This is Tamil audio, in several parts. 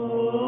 Oh.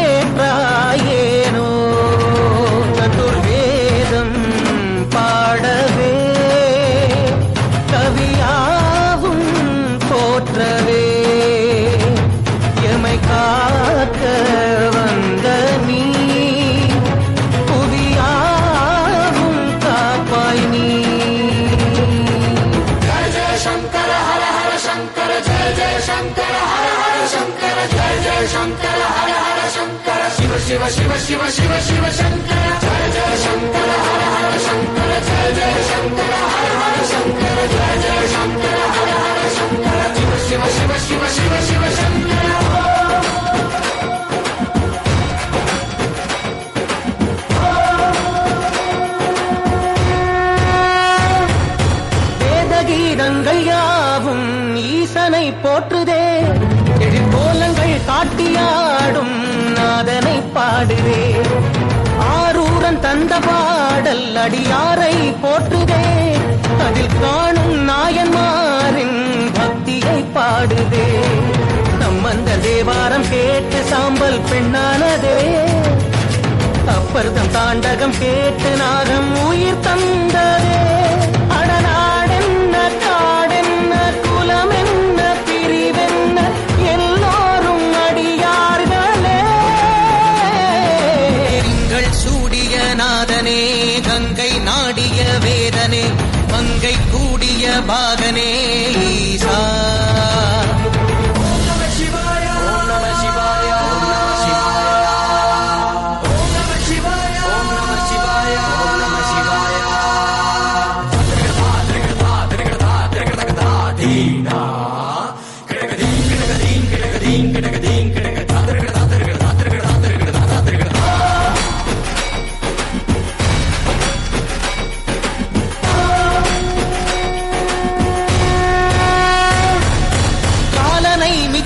வேத கீதங்கள் யாவும் எழிற்கோலங்கள் நாதனை பாடுவே ஆரூரன் தந்த பாடல் அடியாரை போற்றுதே அதில் காணும் நாயன்மாரின் பக்தியை பாடுதே நம்மந்த தேவாரம் கேட்டு சாம்பல் பெண்ணானதே. அப்பர்தம் தாண்டகம் கேட்டு நாகம் உயிர் தந்ததே. மங்கை நாடிய வேதனே மங்கை கூடிய பாகனே.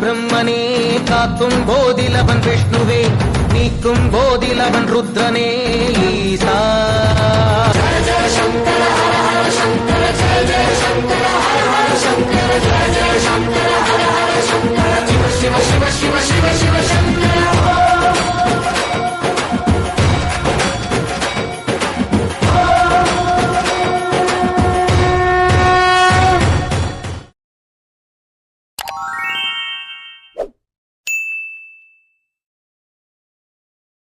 பிரம்மனே காக்கும் போதில் அவன் விஷ்ணுவே நீக்கும் போதில் அவன் ருத்ரனே ஈசா.